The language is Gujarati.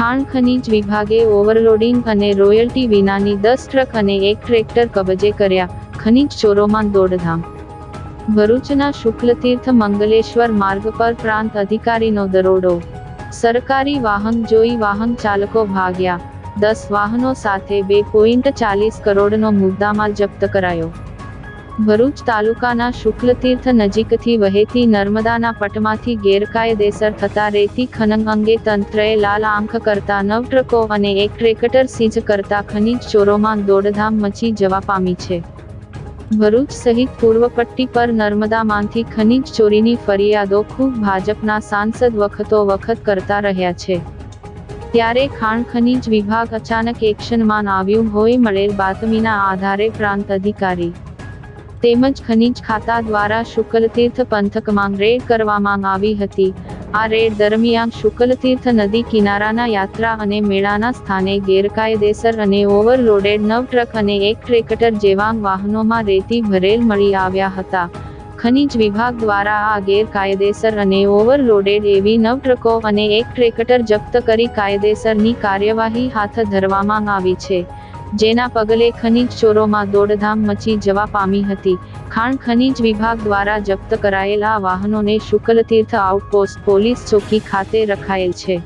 ખાણ ખનીજ વિભાગે ઓવરલોડિંગ અને રોયલ્ટી વિનાની દસ ટ્રક અને એક ટ્રેક્ટર કબજે કર્યા. ખનીજ ચોરોમાં દોડધામ. ભરૂચના શુક્લતીર્થ મંગલેશ્વર માર્ગ પર પ્રાંત અધિકારીનો દરોડો. સરકારી વાહન જોઈ વાહન ચાલકો ભાગ્યા. દસ વાહનો સાથે બે પોઈન્ટ ચાલીસ કરોડનો મુદ્દામાલ જપ્ત કરાયો. ભરૂચ તાલુકાના શુક્લતીર્થ નજીકથી વહેતી નર્મદાના પટમાંથી ગેરકાયદેસર થતા રેતી ખનન અંગે તંત્રએ લાલ આંખ કરતા નવ ટ્રકો અને એક ટ્રેક્ટર સીજ કરતા ખનીજ ચોરોમાં દોડધામ મચી જવા પામી છે. ભરૂચ સહિત પૂર્વ પટ્ટી પર નર્મદામાંથી ખનીજ ચોરીની ફરિયાદો ખૂબ ભાજપના સાંસદ વખતો વખત કરતા રહ્યા છે. ત્યારે ખાણ ખનીજ વિભાગ અચાનક એક્શનમાં આવ્યું હોય મળેલ બાતમીના આધારે પ્રાંત અધિકારી તેમજ ખનીજ ખાતા દ્વારા શુક્લતીર્થ પંથકમાં રેડ કરવામાં આવી હતી. આ રેડ દરમિયાન શુકલતીર્થ નદી કિનારાના યાત્રા અને મેળાના સ્થાને ગેરકાયદેસર અને ઓવરલોડેડ નવ ટ્રક અને એક ટ્રેક્ટર જેવા વાહનોમાં રેતી ભરેલ મળી આવ્યા હતા. ખનીજ વિભાગ દ્વારા આ ગેરકાયદેસર અને ઓવરલોડેડ એવી નવ ટ્રકો અને એક ટ્રેક્ટર જપ્ત કરી કાયદેસરની કાર્યવાહી હાથ ધરવામાં આવી છે. જેના પગલે ખનીજ ચોરોમાં દોડધામ મચી જવા પામી હતી. ખાણ ખનીજ વિભાગ દ્વારા જપ્ત કરાયેલા વાહનોને શુક્લતીર્થ આઉટપોસ્ટ પોલીસ ચોકી ખાતે રખાયેલ છે.